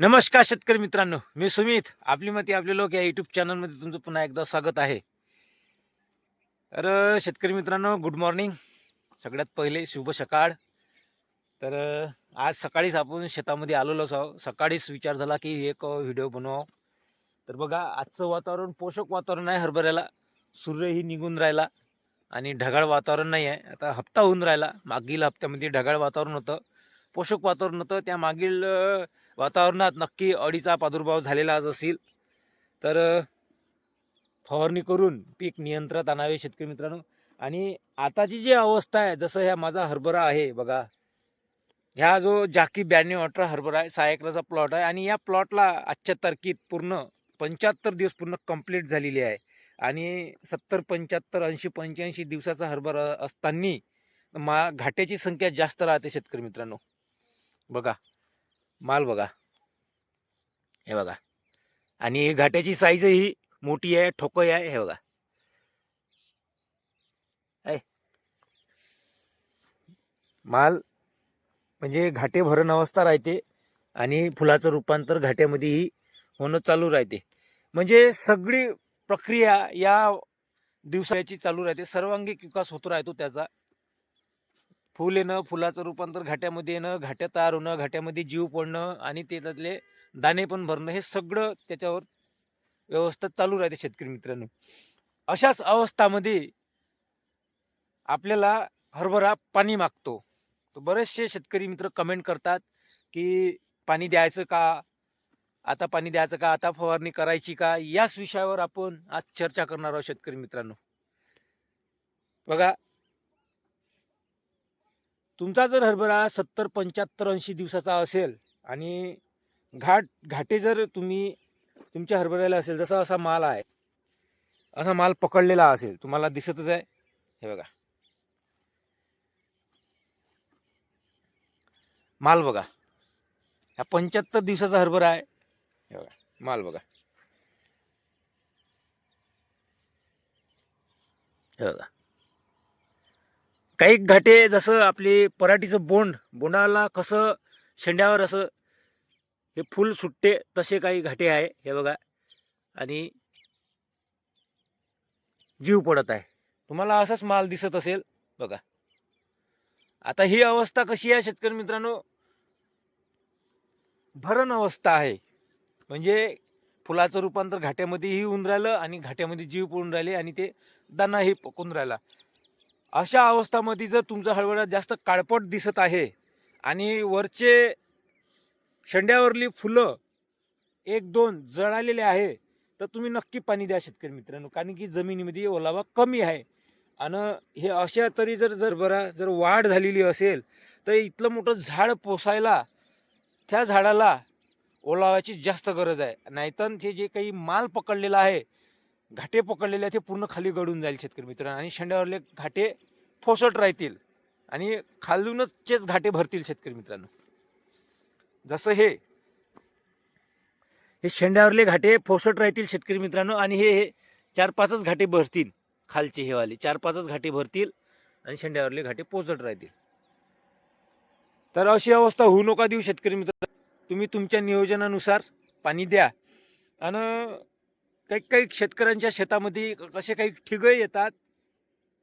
नमस्कार शेतकरी मित्रांनो मी सुमित. आपली मती आपले लोक या युट्यूब चॅनलमध्ये तुमचं पुन्हा एकदा स्वागत आहे. तर शेतकरी मित्रांनो गुड मॉर्निंग सगळ्यात पहिले शुभ सकाळ. तर आज सकाळीच आपण शेतामध्ये आलेलोच आहो सकाळीच विचार झाला की एक व्हिडिओ बनवावं. तर बघा आजचं वातावरण पोषक वातावरण आहे हरभऱ्याला. सूर्यही निघून राहिला आणि ढगाळ वातावरण नाही आहे आता हप्ता होऊन राहिला. मागील हप्त्यामध्ये ढगाळ वातावरण होतं. पोषक वातावरण होतं. त्या मागील वातावरणात नक्की अडीचा प्रादुर्भाव झालेला आज असेल. तर फवारणी करून पीक नियंत्रणात आणावे शेतकरी मित्रांनो. आणि आताची जी अवस्था आहे जसं ह्या माझा हरभरा आहे बघा. ह्या जो जाकी ब्याण्णव अठरा हरभरा आहे सहा एकराचा प्लॉट आहे. आणि या प्लॉटला आजच्या तारखेत पूर्ण पंच्याहत्तर दिवस पूर्ण कंप्लीट झालेली आहे. आणि सत्तर पंच्याहत्तर ऐंशी पंच्याऐंशी दिवसाचा हरभरा असताना मा घाट्याची संख्या जास्त राहते शेतकरी मित्रांनो. बघा. माल बघा. हे बघा. आणि घाट्याची साईज ही मोठी आहे ठोकय आहे हे बघा. माल म्हणजे घाटे भरण अवस्था राहते आणि फुलाचं रूपांतर घाट्यामध्येही होणं चालू राहते. म्हणजे सगळी प्रक्रिया या दिवसाची चालू राहते. सर्वांगीण विकास होत राहतो त्याचा. फुल येणं फुलाचं रूपांतर घाट्यामध्ये येणं घाट्या तयार होणं घाट्यामध्ये जीव पडणं आणि त्याच्यातले दाणे पण भरणं हे सगळं त्याच्यावर व्यवस्था चालू राहते शेतकरी मित्रांनो. अशाच अवस्थामध्ये आपल्याला हरभरा पाणी मागतो. तर बरेचसे शेतकरी मित्र कमेंट करतात की पाणी द्यायचं का? आता पाणी द्यायचं का? आता फवारणी करायची का? याच विषयावर आपण आज चर्चा करणार आहोत शेतकरी मित्रांनो. बघा तुमचा जर हरभरा सत्तर पंच्याहत्तर ऐंशी दिवसाचा असेल आणि घाट घाटे जर तुम्ही तुमच्या हरभऱ्याला असेल जसा असा माल आहे असा माल पकडलेला असेल तुम्हाला दिसतच आहे. हे बघा. माल बघा. हा पंच्याहत्तर दिवसाचा हरभरा आहे. हे बघा माल बघा. हे बघा. काही घाटे जसं आपली पराठीचं बोंड बोंडाला कसं शेंड्यावर असं हे फुल सुटते तसे काही घाटे आहे हे बघा. आणि जीव पडत आहे. तुम्हाला असाच माल दिसत असेल बघा. आता ही अवस्था कशी आहे शेतकरी मित्रांनो? भरण अवस्था आहे. म्हणजे फुलाचं रूपांतर घाट्यामध्येही होऊन राहिलं आणि घाट्यामध्ये जीव पडून राहिले आणि ते दानाही पकून राहिला. अशा अवस्थामध्ये जर तुमचा हळवळा जास्त काळपट दिसत आहे आणि वरचे शेंड्यावरली फुलं एक दोन जळालेले आहे तर तुम्ही नक्की पाणी द्या शेतकरी मित्रांनो कारण की जमिनीमध्ये ओलावा कमी आहे. आणि हे अशा तरी जर जर बरा जर वाढ झालेली असेल तर इथलं मोठं झाड पोसायला त्या झाडाला ओलावाची जास्त गरज आहे. नाहीतर ते जे काही माल पकडलेला आहे घाटे पकडलेले ते पूर्ण खाली गळून जाईल शेतकरी मित्रांनो. आणि शेंड्यावरले घाटे फोसट राहतील आणि खालूनचेच घाटे भरतील शेतकरी मित्रांनो. जसं हे हे शेंड्यावरले घाटे फोसट राहतील शेतकरी मित्रांनो आणि हे हे चार पाचच घाटे भरतील खालचे हे वाले. चार पाचच घाटे भरतील आणि शेंड्यावरले घाटे पोचट राहतील. तर अशी अवस्था होऊ नका देऊ शेतकरी मित्र तुम्ही तुमच्या नियोजनानुसार पाणी द्या. आणि काही काही शेतकऱ्यांच्या शेतामध्ये असे कसे काही ठिगळे येतात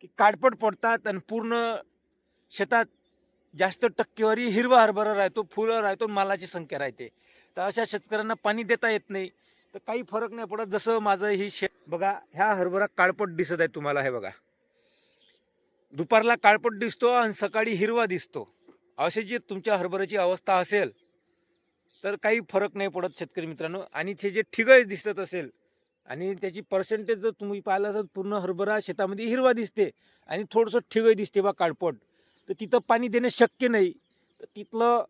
की काडपट पडतात आणि पूर्ण शेतात जास्त टक्केवारी हिरवा हरभरा राहतो फुलं राहतो मालाची संख्या राहते. तर अशा शेतकऱ्यांना पाणी देता येत नाही. तर काही फरक नाही पडत. जसं माझं ही शेत बघा ह्या हरभरा काळपट दिसत आहे तुम्हाला हे बघा. दुपारला काळपट दिसतो आणि सकाळी हिरवा दिसतो. असे जे तुमच्या हरभऱ्याची अवस्था असेल तर काही फरक नाही पडत शेतकरी मित्रांनो. आणि ते जे ठिगळ दिसत असेल आणि त्याची पर्सेंटेज जर तुम्ही पाहिलं तर पूर्ण हरभरा शेतामध्ये हिरवा दिसते आणि थोडंसं ठिगळ दिसते बा काळपट. तर तिथं पाणी देणं शक्य नाही. तर तिथलं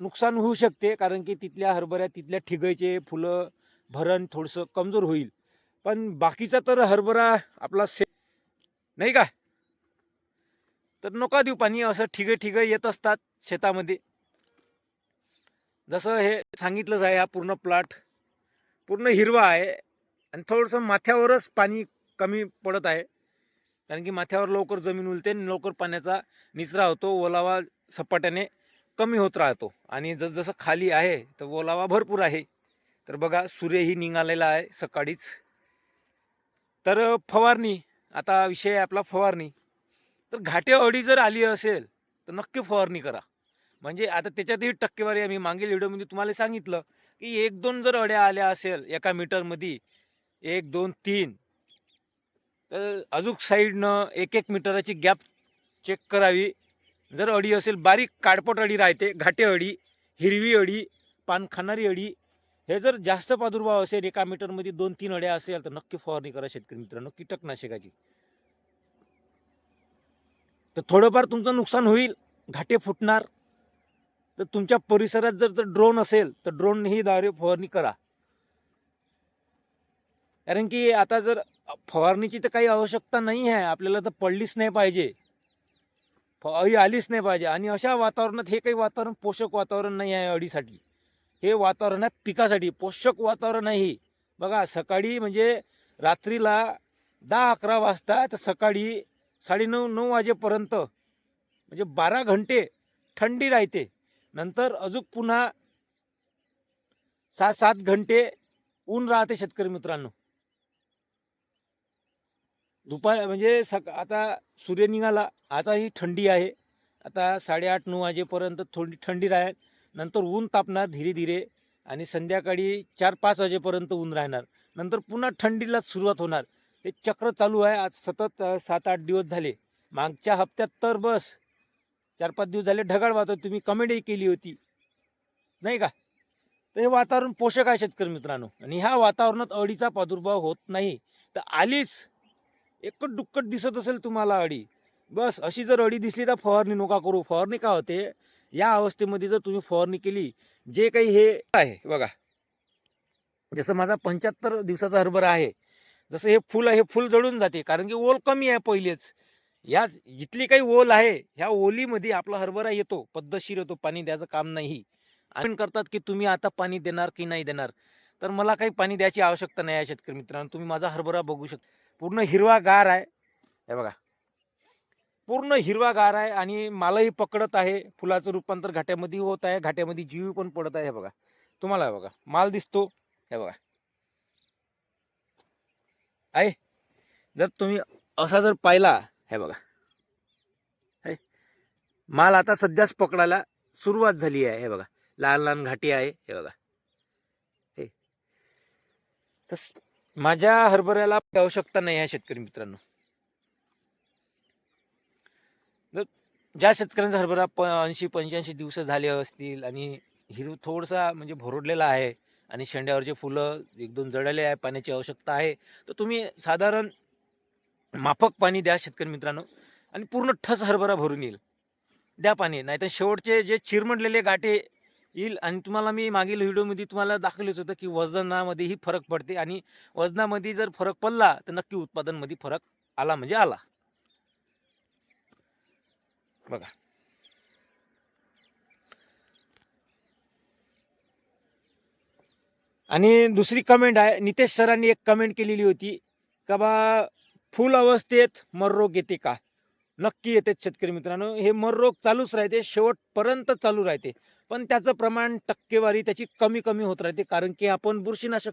नुकसान होऊ शकते कारण की तिथल्या हरभऱ्या तिथल्या ठिगयचे फुलं भरण थोडंसं कमजोर होईल. पण बाकीचा तर हरभरा आपला से नाही का? तर नका देऊ पाणी असं ठिगे ठिगळ येत असतात शेतामध्ये. जसं हे सांगितलंच आहे हा पूर्ण प्लॉट पूर्ण हिरवा आहे आणि थोडंसं माथ्यावरच पाणी कमी पडत आहे. कारण की माथ्यावर लवकर जमीन उलते आणि लवकर पाण्याचा निचरा होतो ओलावा सपाट्याने कमी होत राहतो. आणि जसजसं खाली आहे तर ओलावा भरपूर आहे. तर बघा सूर्यही निघालेला आहे सकाळीच. तर फवारणी आता विषय आहे आपला फवारणी. तर घाटे अडी जर आली असेल तर नक्की फवारणी करा. म्हणजे आता त्याच्यातही टक्केवारी आम्ही मागील व्हिडिओमध्ये तुम्हाला सांगितलं. की एक दोन जर अड्या आल्या असेल एका मीटरमध्ये एक दोन तीन तर अजून साईडनं एक एक मीटराची गॅप चेक करावी. जर अडी असेल बारीक काडपट अडी राहते घाटे अडी हिरवी अडी पान खाणारी अडी हे जर जास्त प्रादुर्भाव असेल एका मीटरमध्ये दोन तीन अड्या असेल तर नक्की फवारणी करा शेतकरी मित्रांनो कीटकनाशकाची. तर थोडंफार तुमचं नुकसान होईल घाटे फुटणार तर तुमच्या परिसरात जर तर ड्रोन असेल तर ड्रोन ही द्वारे फवारणी करा. कारण की आता जर फवारणीची तर काही आवश्यकता नाही आहे. आपल्याला तर पडलीच नाही पाहिजे. फ- अळी आलीच नाही पाहिजे. आणि अशा वातावरणात हे काही वातावरण पोषक वातावरण नाही आहे अळीसाठी हे वातावरण आहे पिकासाठी. पोषक वातावरण आहे बघा सकाळी म्हणजे रात्रीला दहा अकरा वाजता तर सकाळी साडेनऊ नऊ वाजेपर्यंत म्हणजे बारा घंटे थंडी राहते. नंतर अजून पुन्हा सात सात घंटे ऊन राहते शेतकरी मित्रांनो. दुपार म्हणजे सक आता सूर्य निघाला आता ही थंडी आहे. आता साडेआठ नऊ वाजेपर्यंत थोडी थंडी राहील. नंतर ऊन तापणार धीरे धीरे आणि संध्याकाळी चार पाच वाजेपर्यंत ऊन राहणार. नंतर पुन्हा थंडीला सुरुवात होणार. हे चक्र चालू आहे. आज सतत सात आठ दिवस झाले. मागच्या हप्त्यात तर बस चार पाच दिवस झाले ढगाळ वाहतो तुम्ही कमेंटही केली होती. नाही का? तर हे वातावरण पोषक आहे शेतकरी मित्रांनो. आणि ह्या वातावरणात अळीचा प्रादुर्भाव होत नाही. तर आलीच. एकट दुक्कट दिसत असेल तुम्हाला अडी बस अशी जर अडी दिसली तर फवारणी नका करू. फवारणी का होते? या अवस्थेमध्ये जर तुम्ही फवारणी केली जे काही हे आहे बघा. जसं माझा पंच्याहत्तर दिवसाचा हरभरा आहे. जसं हे फुल आहे हे फुल जळून जाते. कारण की ओल कमी आहे पहिलेच. या जिथली काही ओल आहे ह्या ओलीमध्ये आपला हरभरा येतो पद्धतशीर येतो पाणी द्यायचं काम नाही. आणि करतात की तुम्ही आता पाणी देणार की नाही देणार? तर मला काही पाणी द्यायची आवश्यकता नाही आहे शेतकरी मित्रांनो. तुम्ही माझा हरभरा बघू शकता. पूर्ण हिरवा गार आहे. हे बघा. पूर्ण हिरवा गार आहे आणि मालही पकडत आहे. फुलाचं रूपांतर घाट्यामध्ये होत आहे. घाट्यामध्ये जीव पण पडत आहे. हे बघा. तुम्हाला हे बघा. माल दिसतो. हे बघा. आहे जर तुम्ही असा जर पाहिला हे बघा. हे. माल आता सध्याच पकडायला सुरुवात झाली आहे हे बघा. लहान लहान घाटी आहे हे बघा. हे. तस माझ्या हरभऱ्याला आवश्यकता नाही आहे शेतकरी मित्रांनो. जर ज्या शेतकऱ्यांचा हरभरा प ऐंशी पंच्याऐंशी दिवस झाले असतील आणि हिरव थोडसा म्हणजे भरडलेला आहे आणि शेंड्यावरचे फुलं एक दोन जडले आहे पाण्याची आवश्यकता आहे तर तुम्ही साधारण माफक पाणी द्या शेतकरी मित्रांनो. आणि पूर्ण ठस हरभरा भरून येईल. द्या पाणी नाहीतर शेवटचे जे चिरमडलेले गाठे येईल आणि तुम्हाला मी मागील व्हिडिओमध्ये तुम्हाला दाखवलंच होतं की वजनामध्येही फरक पडते आणि वजनामध्ये जर फरक पडला तर नक्की उत्पादनमध्ये फरक आला म्हणजे आला. बघा. आणि दुसरी कमेंट आहे नितेश सरांनी एक कमेंट केलेली होती का बा फुल अवस्थेत मररोग येते का? नक्की येते शेतकरी मित्रांनो. हे मररोग चालूच राहते शेवटपर्यंत चालू राहते. पण त्याचं प्रमाण टक्केवारी त्याची कमी कमी होत राहते. कारण की आपण बुरशीनाशक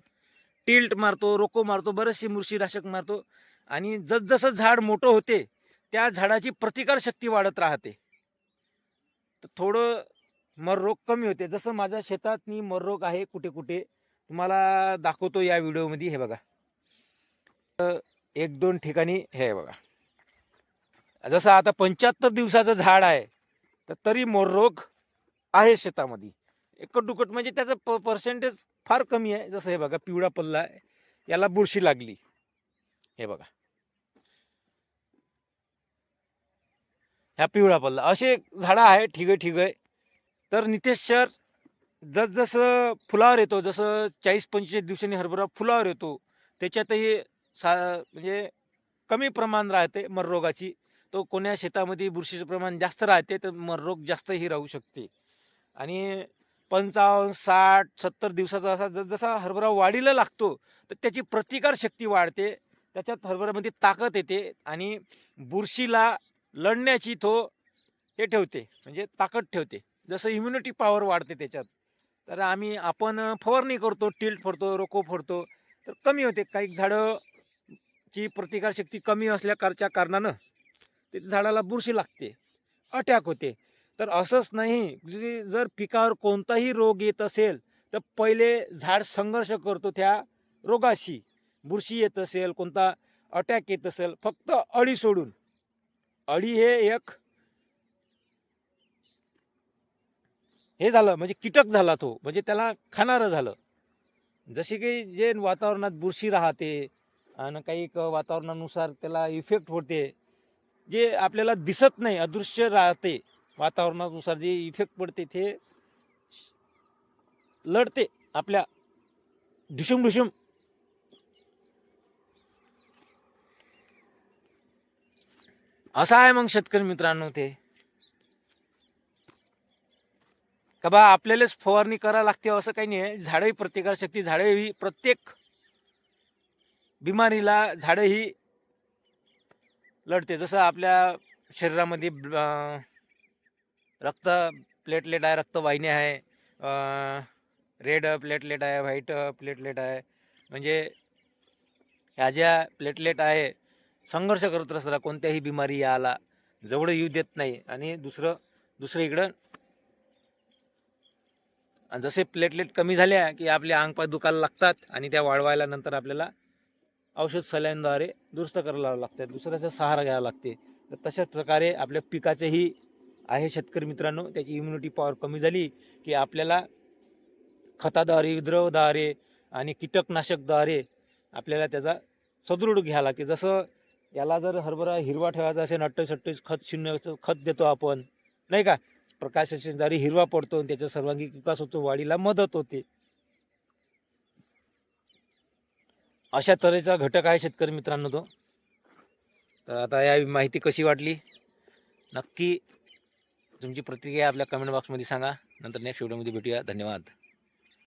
टिल्ट मारतो रोको मारतो बरेचसे बुरशीनाशक मारतो. आणि जसजसं झाड मोठं होते त्या झाडाची प्रतिकारशक्ती वाढत राहते. तर थोडं मररोग कमी होते. जसं माझ्या शेतात मी मररोग आहे कुठे कुठे तुम्हाला दाखवतो या व्हिडिओमध्ये. हे बघा. तर एक दोन ठिकाणी हे बघा. जसं आता पंच्याहत्तर दिवसाचं झाड आहे तर तरी मोररोग आहे शेतामध्ये. एकट दुकट म्हणजे त्याचं प पर्सेंटेज फार कमी आहे. जसं हे बघा पिवळा पल्ला आहे याला बुरशी लागली. हे बघा. ह्या पिवळा पल्ला. असे झाडं आहे ठीक आहे आहे. तर नितेश सर जसजसं फुलावर येतो जसं चाळीस पंचेचाळीस दिवसांनी हरभरा फुलावर येतो त्याच्यातही सा म्हणजे कमी प्रमाण राहते मररोगाची. तो कोण्या शेतामध्ये बुरशीचं प्रमाण जास्त राहते तर मररोग जास्तही राहू शकते. आणि पंचावन्न साठ सत्तर दिवसाचा असा जसा हरभरा वाढीला लागतो तर त्याची प्रतिकार शक्ती वाढते. त्याच्यात हरभऱ्यामध्ये ताकद येते आणि बुरशीला लढण्याची तो हे ठेवते म्हणजे ताकद ठेवते. जसं इम्युनिटी पॉवर वाढते त्याच्यात. तर आम्ही आपण फवारणी करतो टिल्ट फोडतो रोको फोडतो तर कमी होते. काही झाडं ची प्रतिकारशक्ती कमी असल्याकारच्या कारणानं ते झाडाला बुरशी लागते अटॅक होते. तर असंच नाही म्हणजे जर पिकावर कोणताही रोग येत असेल तर पहिले झाड संघर्ष करतो त्या रोगाशी. बुरशी येत असेल कोणता अटॅक येत असेल फक्त अळी सोडून. अळी हे एक हे झालं म्हणजे कीटक झाला तो म्हणजे त्याला खाणारं झालं. जसे की जे वातावरणात बुरशी राहते आणि काही वातावरणानुसार त्याला इफेक्ट होते. जे आपल्याला दिसत नाही अदृश्य राहते वातावरणानुसार जे इफेक्ट पडते ते लढते आपल्या ढुशुम ढुशुम असं आहे मग शेतकरी मित्रांनो ते. का बा आपल्यालाच फवारणी करावं लागते असं काही नाही आहे. झाडंही प्रतिकारशक्ती झाडं ही प्रत्येक बिमारीला झाडं ही लढते. जसं आपल्या शरीरामध्ये रक्त प्लेटलेट आहे रक्तवाहिनी आहे रेड प्लेटलेट आहे व्हाईट प्लेटलेट आहे. म्हणजे ह्या ज्या प्लेटलेट आहे संघर्ष करत असतात कोणत्याही बिमारी याला जवळ येऊ देत नाही. आणि दुसरं दुसरं इकडं आणि जसे प्लेटलेट कमी झाल्या की आपले अंग पाय दुखायला लागतात आणि त्या वाढवायला नंतर आपल्याला औषध सलाईनद्वारे दुरुस्त करायला लागतात दुसऱ्याचा सहारा घ्यावा लागते. तर तशाच प्रकारे आपल्या पिकाचेही आहे शेतकरी मित्रांनो त्याची इम्युनिटी पॉवर कमी झाली की आपल्याला खताद्वारे विद्रवद्वारे आणि कीटकनाशकद्वारे आपल्याला त्याचा सदृढ घ्यावा लागते. जसं याला जर हरभरा हिरवा ठेवायचा असेल अठ्ठावीस अठ्ठावीस खत शून्य खत देतो आपण नाही का? प्रकाशाच्याद्वारे हिरवा पडतो आणि त्याचा सर्वांगीण विकास होतो वाढीला मदत होते. अशा तऱ्हेचा घटक आहे शेतकरी मित्रांनो तो. तर आता या माहिती कशी वाटली? नक्की तुमची प्रतिक्रिया आपल्या कमेंट बॉक्समध्ये सांगा. नंतर नेक्स्ट व्हिडिओमध्ये भेटूया. धन्यवाद.